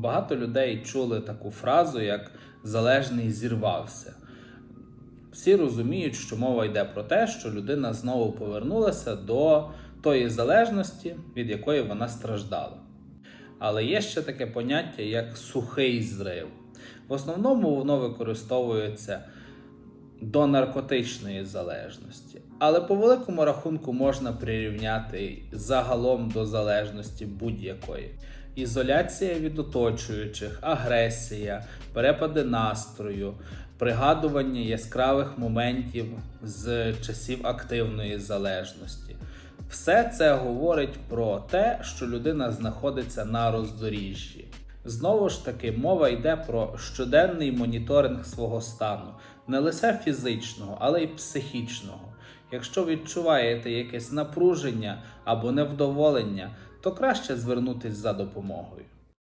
Багато людей чули таку фразу, як залежний зірвався. Всі розуміють, що мова йде про те, що людина знову повернулася до тої залежності, від якої вона страждала. Але є ще таке поняття, як сухий зрив. В основному воно використовується до наркотичної залежності. Але по великому рахунку можна прирівняти загалом до залежності будь-якої. Ізоляція від оточуючих, агресія, перепади настрою, пригадування яскравих моментів з часів активної залежності. Все це говорить про те, що людина знаходиться на роздоріжжі. Знову ж таки, мова йде про щоденний моніторинг свого стану, не лише фізичного, але й психічного. Якщо відчуваєте якесь напруження або невдоволення, то краще звернутись за допомогою.